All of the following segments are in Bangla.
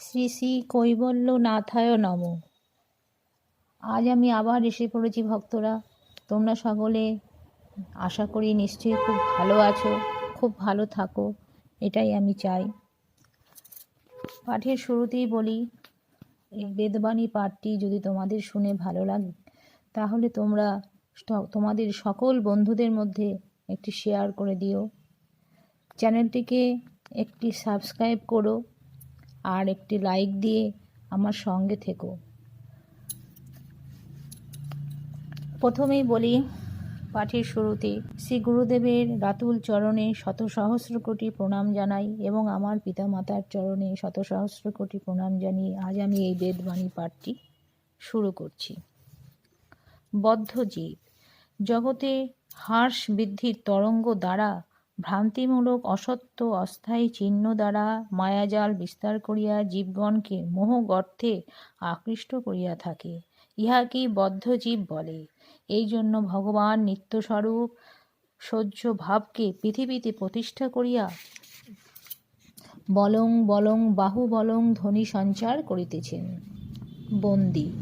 শ্রী শ্রী কৈবল্য নাথায় নম। আজ আমি আবার এসে পড়েছি ভক্তরা। তোমরা সকলে আশা করি নিশ্চয়ই খুব ভালো আছো, খুব ভালো থাকো, এটাই আমি চাই। পাঠের শুরুতেই বলি, এই বেদবাণী পাঠটি যদি তোমাদের শুনে ভালো লাগে, তাহলে তোমরা তোমাদের সকল বন্ধুদের মধ্যে একটি শেয়ার করে দিও। চ্যানেলটিকে একটি সাবস্ক্রাইব করো। আর একটি লাইক দিয়ে আমার সঙ্গে থেকো। প্রথমেই বলি, পাঠের শুরুতে শ্রী গুরুদেবের রাতুল চরণে শত সহস্র কোটি প্রণাম জানাই এবং আমার পিতামাতার চরণে শত সহস্র কোটি প্রণাম জানিয়ে আজ আমি এই বেদবাণী পাঠটি শুরু করছি। বদ্ধ জীব, জগতে হ্রাস বৃদ্ধির তরঙ্গ দ্বারা ভ্রান্তিমূলক, অসত্য, অস্থায়ী চিহ্ন দ্বারা মায়াজাল বিস্তার করিয়া জীবগণকে মোহ গর্থে আকৃষ্ট করিয়া থাকে। ইহাকেই বদ্ধ জীব বলে? এই জন্য ভগবান নিত্যস্বরূপ সহ্য ভাবকে পৃথিবীতে প্রতিষ্ঠা করিয়া বলং বলং বাহু বলং ধ্বনি সঞ্চার করিতেছেন। বন্দি।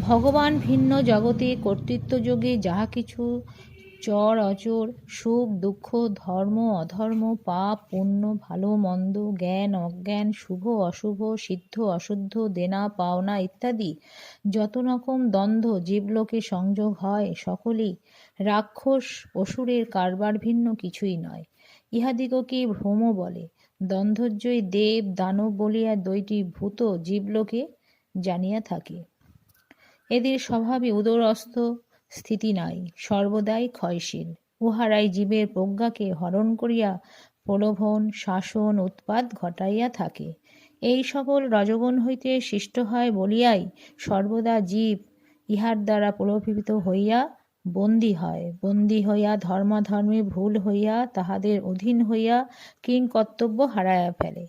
ভগবান ভিন্ন জগতে কর্তৃত্বযোগে যাহা কিছু চর অচর, সুখ, দুঃখ, ধর্ম, অধর্ম, পাপ, পুণ্য, ভালো, মন্দ, জ্ঞান, অজ্ঞান, শুভ, অশুভ, সিদ্ধ, অশুদ্ধ, দেনা, পাওনা ইত্যাদি। যত রকম দ্বন্দ্ব, জীবলোকে সংযোগ হয়, সকলেই রাক্ষস, অসুরের কারবার ভিন্ন কিছুই নয়। ইহাদিগকে ভ্রম বলে। দ্বন্দ্বজয়ী দেব, দানব বলিয়া দুইটি ভূত, জীবলোকে জানিয়া থাকে। এদের স্বভাবে উদরস্থ স্থিতি নাই, সর্বদাই ক্ষয়শীল। উহারাই জীবের প্রজ্ঞাকে হরণ করিয়া প্রলোভন, শাসন, উৎপাত ঘটাইয়া থাকে। এই সকল রজগুণ হইতে সৃষ্ট হয় বলিয়াই সর্বদা জীব ইহার দ্বারা প্রলোভিত হইয়া বন্দী হয়। বন্দী হইয়া ধর্মাধর্মে ভুল হইয়া তাহাদের অধীন হইয়া কিং কর্তব্য হারাইয়া ফেলে।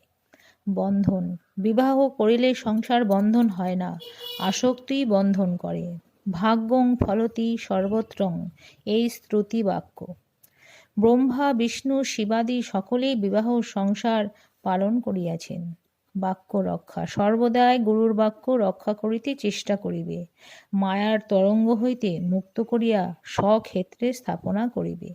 বন্ধন, বিবাহ করিলে সংসার বন্ধন হয় না, আসক্তিই বন্ধন করে। ভাগ্যং ফলতি সর্বত্রং, এই শ্রুতি বাক্য ব্রহ্মা, বিষ্ণু, শিবাদি সকলেই বিবাহ সংসার পালন করিয়াছেন। বাক্য রক্ষা, সর্বদাই গুরুর বাক্য রক্ষা করিতে চেষ্টা করিবে। মায়ার তরঙ্গ হইতে মুক্ত করিয়া স্বক্ষেত্রে স্থাপনা করিবে।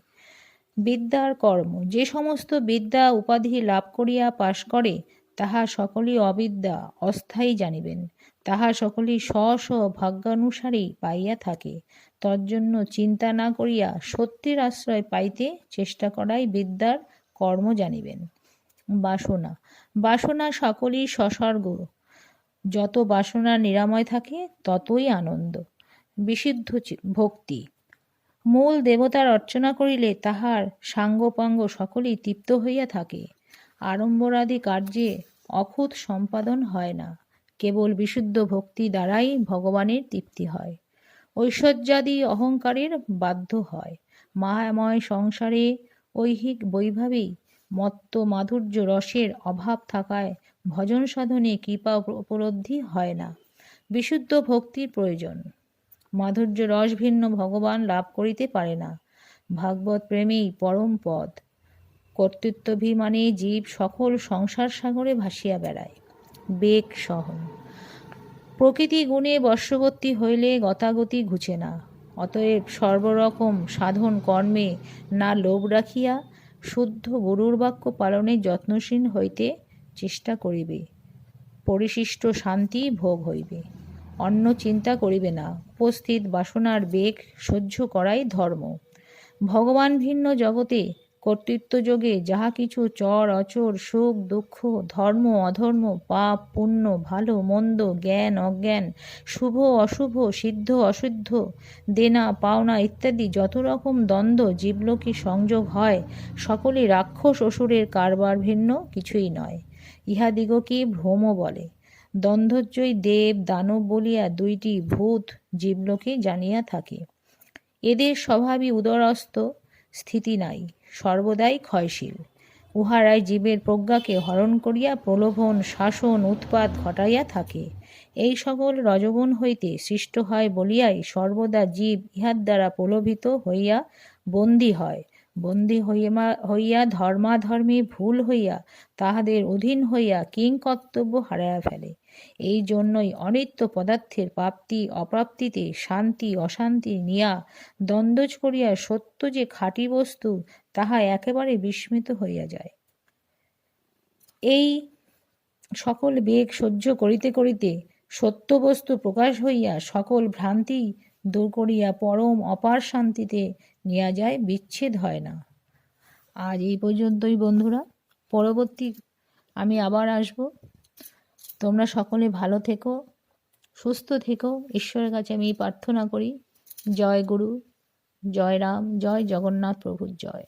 বিদ্যার কর্ম, যে সমস্ত বিদ্যা উপাধি লাভ করিয়া পাশ করে তাহা সকলই অবিদ্যা, অস্থায়ী জানিবেন। তাহা সকলেই স্ব স্ব ভাগ্যানুসারেই পাইয়া থাকে। তজ্জন্য চিন্তা না করিয়া সত্যের আশ্রয় পাইতে চেষ্টা করাই বিদ্যার কর্ম জানিবেন। বাসনা। বাসনা সকলই সসর্গ। যত বাসনা নিরাময় থাকে, ততই আনন্দ। বিশুদ্ধ ভক্তি। মূল দেবতার অর্চনা করিলে তাহার সাঙ্গপাঙ্গ সকলেই তৃপ্ত হইয়া থাকে। আড়ম্বরাদি কার্যে অখুত সম্পাদন হয় না। কেবল বিশুদ্ধ ভক্তি দ্বারাই ভগবানের তৃপ্তি হয়। ঐশ্বর্যাদি অহংকারের বাধ্য হয়। মায়াময় সংসারে ঐহিক বৈভাবেই মত্ত মাধুর্য রসের অভাব থাকায় ভজন সাধনে কৃপা উপলব্ধি হয় না। বিশুদ্ধ ভক্তির প্রয়োজন। মাধুর্য রস ভিন্ন ভগবান লাভ করিতে পারে না। ভাগবত প্রেমেই পরম পদ কর্তৃত্বাভিমানে জীব সকল সংসার সাগরে ভাসিয়া বেড়ায়। বেগ সহন। প্রকৃতি গুণে বর্ষবর্তী হইলে গতাগতি ঘুচে না। অতএব সর্বরকম সাধন কর্মে না লোভ রাখিয়া শুদ্ধ গুরুর বাক্য পালনে যত্নশীল হইতে চেষ্টা করিবে। পরিশিষ্ট শান্তি ভোগ হইবে। অন্য চিন্তা করিবে না। উপস্থিত বাসনার বেগ সহ্য করাই ধর্ম। ভগবান ভিন্ন জগতে কর্তৃত্বযোগে যাহা কিছু চর, অচর, সুখ, দুঃখ, ধর্ম, অধর্ম, পাপ, পুণ্য, ভালো, মন্দ, জ্ঞান, অজ্ঞান, শুভ, অশুভ, সিদ্ধ, অশুদ্ধ, দেনা, পাওনা ইত্যাদি যত রকম দ্বন্দ্ব, জীবলোকে সংযোগ হয় সকলে রাক্ষস অসুরের কারবার ভিন্ন, কিছুই নয়। ইহাদিগকে ভ্রম বলে? দ্বন্দ্বজয়ী দেব, দানব বলিয়া দুইটি ভূত জীবলোকে জানিয়া থাকে। এদের স্বভাবই উদরস্থ স্থিতি নাই, সর্বদাই ক্ষয়শীল। উহারাই জীবের প্রজ্ঞাকে হরণ করিয়া প্রলোভন, শাসন, উৎপাত ঘটাইয়া থাকে। এই সকল রজগুণ হইতে সৃষ্ট হয় বলিয়াই সর্বদা জীব ইহার দ্বারা প্রলোভিত হইয়া বন্দী হয়। বন্দী হইয়া হইয়া ধর্মাধর্মে ভুল হইয়া তাহাদের অধীন হইয়া কিং কর্তব্য হারাইয়া ফেলে। এই জন্যই অনিত্য পদার্থের প্রাপ্তি, অপ্রাপ্তিতে শান্তি, অশান্তি নিয়া দ্বন্দ্ব করিয়া সত্য যে খাঁটি বস্তু, তাহা একেবারে বিস্মিত হইয়া যায়। এই সকল বেগ সহ্য করিতে করিতে সত্য বস্তু প্রকাশ হইয়া সকল ভ্রান্তি দূর করিয়া পরম অপার শান্তিতে নেওয়া যায়, বিচ্ছেদ হয় না। আজ এই পর্যন্তই বন্ধুরা। পরবর্তী আমি আবার আসব। তোমরা সকলে ভালো থেকো, সুস্থ থেকো। ঈশ্বরের কাছে আমি প্রার্থনা করি। জয় গুরু, জয় রাম, জয় জগন্নাথ প্রভুর জয়।